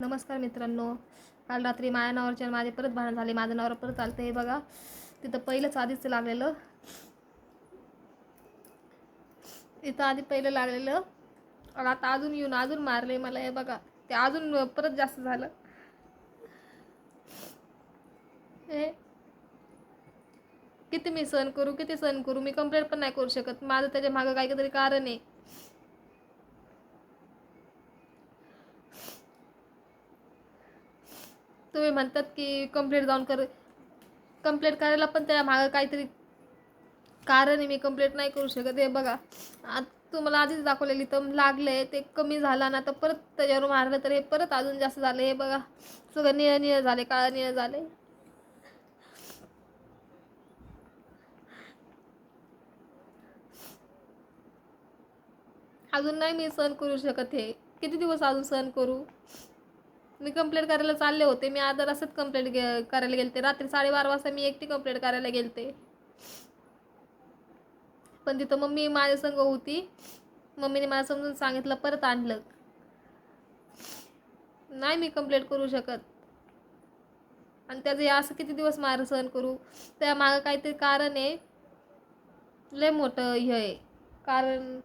नमस्कार मित्रांनो. काल रात्री माझ्या नावावरचे माझे परत भांडण झाले. माझं नावर परत आलं हे बघा तिथं पहिलंच आधीच लागलेलं. इथं आधी पहिलं लागलेलं. आणि आता अजून येऊन अजून मारले मला. हे बघा ते अजून परत जास्त झालं. हे किती मी सहन करू किती सहन करू? मी कंप्लेंट पण नाही करू शकत. माझं त्याच्या मागं काहीतरी कारण आहे. तुम्ही म्हणतात की कंप्लेंट जाऊन कर कंप्लेंट करायला पण त्या मागं काहीतरी कारण आहे मी कंप्लेंट नाही करू शकत हे बघा आत तुम्हाला आधीच दाखवलेली तर लागले ते कमी झाला ना तर परत त्याच्यावर मारलं तर हे परत अजून जास्त झालं. हे बघा सगळं निळ निळ झाले काळं निळ झाले. अजून नाही मी सहन करू शकत हे. किती दिवस अजून सहन करू? मी कंप्लेंट करायला चालले होते. मी आदर असंच कंप्लेंट गे करायला गेलते. रात्री साडेबारा वाजता मी एकटी कंप्लेंट करायला गेलते. पण तिथं मम्मी माझ्या संग होती. मम्मीने मला समजून सांगितलं परत आणलं. नाही मी कंप्लेंट करू शकत. आणि त्याचं हे असं किती दिवस मार सहन करू? त्या मागं काहीतरी कारण आहे. लय मोठं हे आहे. कारण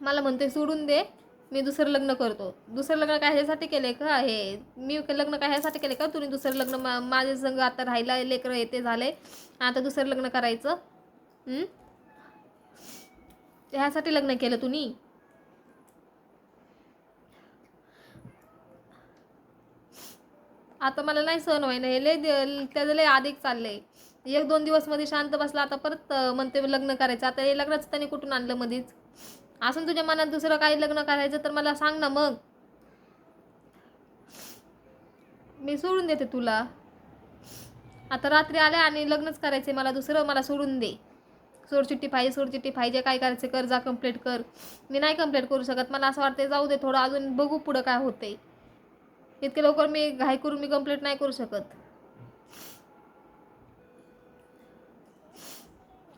मला म्हणते सोडून दे मी दुसरं लग्न करतो. दुसरं लग्न काय ह्यासाठी केले का? हे मी लग्न काय ह्यासाठी केले का? तुम्ही दुसरं लग्न मा माझ्या संग आता राहिला लेकरं येते झाले आता दुसरं लग्न करायचं. ह्यासाठी लग्न केलं तुम्ही? आता मला नाही सहन व्हायना हे लय त्याचं लय अधिक चाललंय. एक दोन दिवसमध्ये शांत बसला आता परत म्हणते लग्न करायचं. आता हे लग्नाचं त्यांनी कुठून आणलं मध्येच असं तुझ्या मनात दुसरं काही लग्न करायचं तर मला सांग ना मग. मी सोडून देते तुला. आता रात्री आले आणि लग्नच करायचे मला दुसरं मला सोडून दे. सोडचिट्टी पाहिजे सोडचिट्टी पाहिजे काय करायचं कर जा कंप्लेंट कर. मी नाही कंप्लेंट करू शकत मला असं वाटतंय जाऊ दे थोडं अजून बघू पुढं काय होतंय. इतके लवकर मी घाई करून मी कंप्लेंट नाही करू शकत.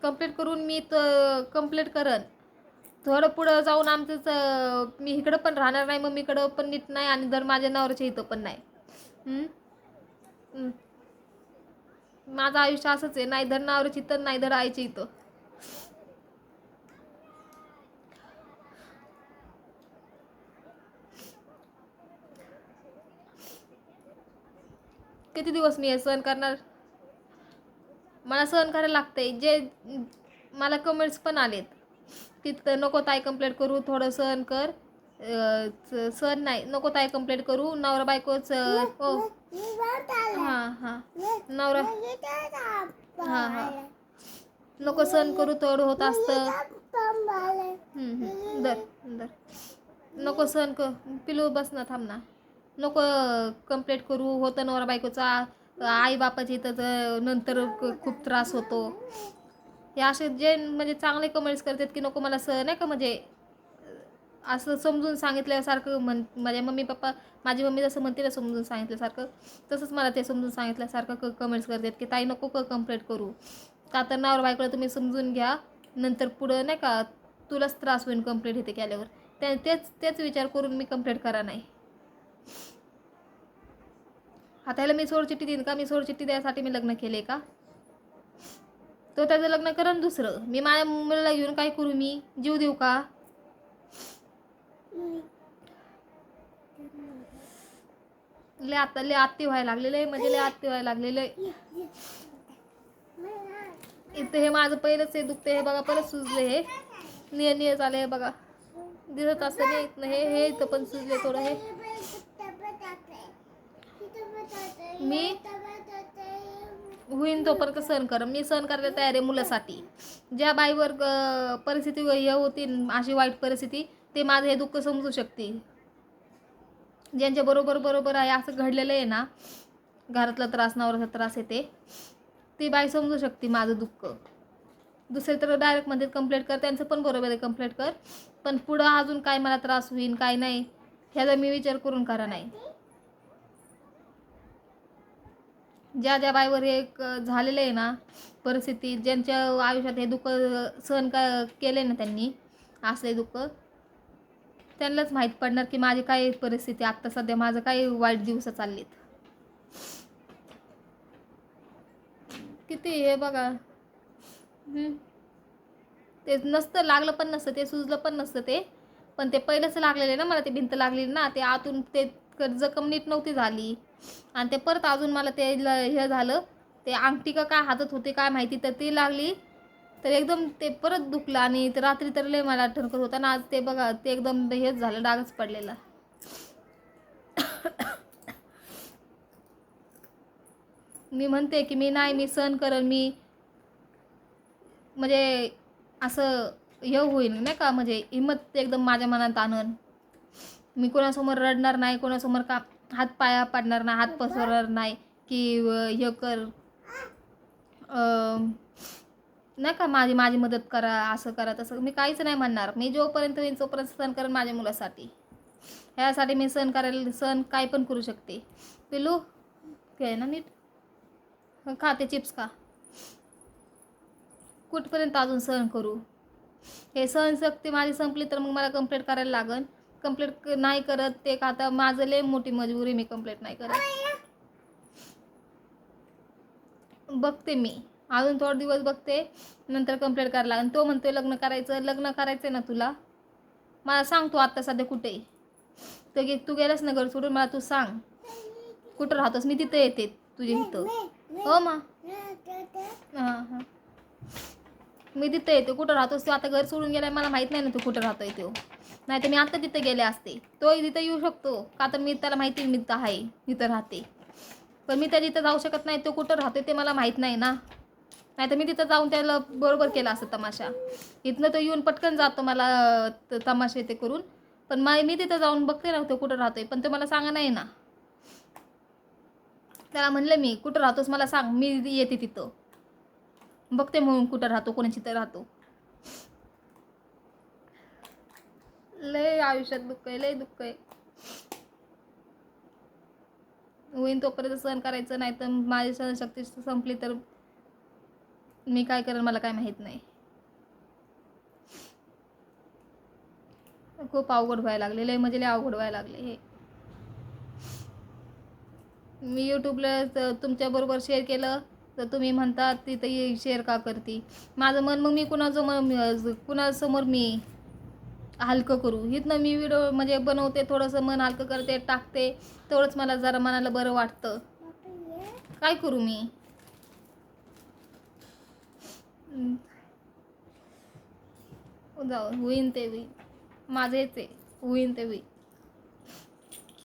कंप्लेंट करून मी तर कंप्लेंट करन थोडं पुढं जाऊन आमचंच मी इकडं पण राहणार नाही मम्मीकडं पण नीट नाही आणि जर माझ्या नवऱ्याच्या इथं पण नाही. माझं आयुष्य असंच आहे नाही धर नवऱ्याची इथं नाही धर आईच्या इथं. किती दिवस मी हे सहन करणार? मला सहन करायला लागतंय. जे मला कमेंट्स पण आलेत. तिथं नको ताई कंप्लेंट करू थोडं सहन कर. अं, स- सहन नाही नको ताई कंप्लेंट करू. नवरा बायकोच हो. हां हां. नवरा हां हां. नको सहन करू थोडं होत असतं. हम्म, हम्म. दर दर. नको सहन कर पिलू बस ना थांब ना. नको कंप्लेंट करू. होतं नवरा बायकोचा आई बापाची ज- नंतर खूप त्रास होतो. ते असे जे म्हणजे चांगले कमेंट्स करतात की नको मला स नाही का म्हणजे असं समजून सांगितल्यासारखं म्हण माझ्या मम्मी पप्पा माझी मम्मी जसं म्हणते ना समजून सांगितल्यासारखं तसंच मला ते समजून सांगितल्यासारखं क कमेंट्स करतात की ताई नको क कंप्लेंट करू. का तर नावर बायकडं तुम्ही समजून घ्या नंतर पुढं नाही का तुलाच त्रास होईल कंप्लेंट इथे केल्यावर. त्या तेच तेच विचार करून मी कंप्लेंट करा नाही. आता ह्याला मी सोडचिठ्ठी देईन का? मी सोडचिठ्ठी द्यायसाठी मी लग्न केले का? तो त्याचं लग्न करण दुसरं. मी माझ्या मुलाला घेऊन काय करू मी? जीव देऊ का? लय आता लय आत्ती व्हायला लागलेलं आहे म्हणजे लय आत्ती व्हायला लागलेलं आहे. इथं हे माझं पहिलंच आहे दुखते हे बघा परत सुजले हे. निय निय झाले हे बघा. दिसत असतं नाही इथनं हे हे इथं पण सुजले थोडं हे. मी होईन तोपर्यंत सहन कर. मी सहन करायला तयार आहे मुलासाठी. ज्या बाईवर परिस्थिती हे होती अशी वाईट परिस्थिती ते माझं हे दुःख समजू शकते. ज्यांच्या बरोबर बरोबर आहे असं घडलेलं आहे ना घरातला त्रास नवऱ्याचा त्रास येते ती बाई समजू शकते माझं दुःख. दुसरे तर डायरेक्टमध्ये कंप्लेंट कर त्यांचं पण बरोबर आहे कंप्लेंट कर. पण पुढं अजून काय मला त्रास होईल काय नाही ह्याचा मी विचार करून करा नाही. ज्या ज्या बाईवर हे झालेलं आहे ना परिस्थिती ज्यांच्या आयुष्यात हे दुःख सहन का केले ना त्यांनी असले दुःख त्यांनाच माहीत पडणार की माझी काय परिस्थिती आत्ता सध्या माझं काय वाईट दिवस चाललेत. किती हे बघा. ते नसतं लागलं पण नसतं ते सुजलं पण नसतं ते. पण ते पहिलंच लागलेलं आहे ना मला ते भिंत लागलेली ना ते आतून ते जखम नीट नव्हती झाली. आणि ते परत अजून मला ते हे झालं ते अंगठी का काय हातात होते काय माहिती तर ती लागली. तर एकदम ते परत दुखलं आणि ते रात्री तर लय मला ठणकत होता ना आज ते बघा ते एकदम हेच झालं डागच पडलेला. मी म्हणते की मी नाही मी सहन करेन मी म्हणजे असं हे होईल नाही का म्हणजे हिंमत एकदम माझ्या मनात आणन. मी कोणासमोर रडणार नाही कोणासमोर का हात पाया पाडणार नाही हात पसरणार नाही की हे कर. नाही का माझी माझी मदत करा असं करा तसं. मी काहीच नाही म्हणणार. मी जोपर्यंत होईन तोपर्यंत सहन करेन माझ्या मुलासाठी. ह्यासाठी मी सहन करायला सहन काय पण करू शकते. पिलू काय ना नीट. हं, खा ते चिप्स खा. कुठपर्यंत अजून सहन करू? हे सहनशक्ती माझी संपली तर मग मला कंप्लीट करायला लागन. कंप्लीट नाही करत ते का आता माझं लय मोठी मजबुरी मी कंप्लीट नाही करत. बघते मी. अजून थोडे दिवस बघते नंतर कंप्लीट करायला लागेल. तो म्हणतोय लग्न करायचं लग्न करायचं ना तुला? मला सांग तू आत्ता सध्या कुठे तर गे तू गेलास ना घर सोडून मला तू सांग. कुठं राहतोस? मी तिथं येते तुझ्या इथं. हो मा. हां हां. मी तिथं येते. कुठं राहतोस तू? आता घर सोडून गेलाय मला माहीत नाही ना तू कुठं राहतोय तो. नाही तर मी आता तिथं गेले असते. तो तिथं येऊ शकतो. का तर मी त्याला माहिती मी तिथं आहे. तिथं राहते. पण मी त्या तिथं जाऊ शकत नाही. तो कुठं राहतोय ते मला माहीत नाही ना. नाही तर मी तिथं जाऊन त्याला बरोबर केला असं तमाशा. इथनं तो येऊन पटकन जातो मला तमाशा ते करून. पण मा मी तिथं जाऊन बघते ना तो कुठं राहतोय. पण तो मला सांगा नाही ना. त्याला म्हणलं मी कुठं राहतोस? मला सांग. मी येते तिथं. बघते म्हणून कुठं राहतो कोणाची तर राहतो. लय आयुष्यात दुःख आहे लय दुःख आहे. होईन तोपर्यंत सहन करायचं नाही तर माझी सहनशक्ती संपली तर मी काय करेन मला काय माहीत नाही. खूप अवघड व्हायला लागले लय म्हणजे लय अवघड व्हायला लागले हे. मी यूट्यूबला तुमच्याबरोबर शेअर केलं तर तुम्ही म्हणता तिथं शेअर का करते? माझं मन मग मी कुणाचं मन कुणासमोर मी? हलकं करू. इथनं मी व्हिडिओ म्हणजे बनवते थोडंसं मन हलकं करते टाकते. तेवढंच मला जरा मनाला बरं वाटतं. काय करू मी? जाऊ होईन ते होईन माझं येते आहे. होईन ते होईन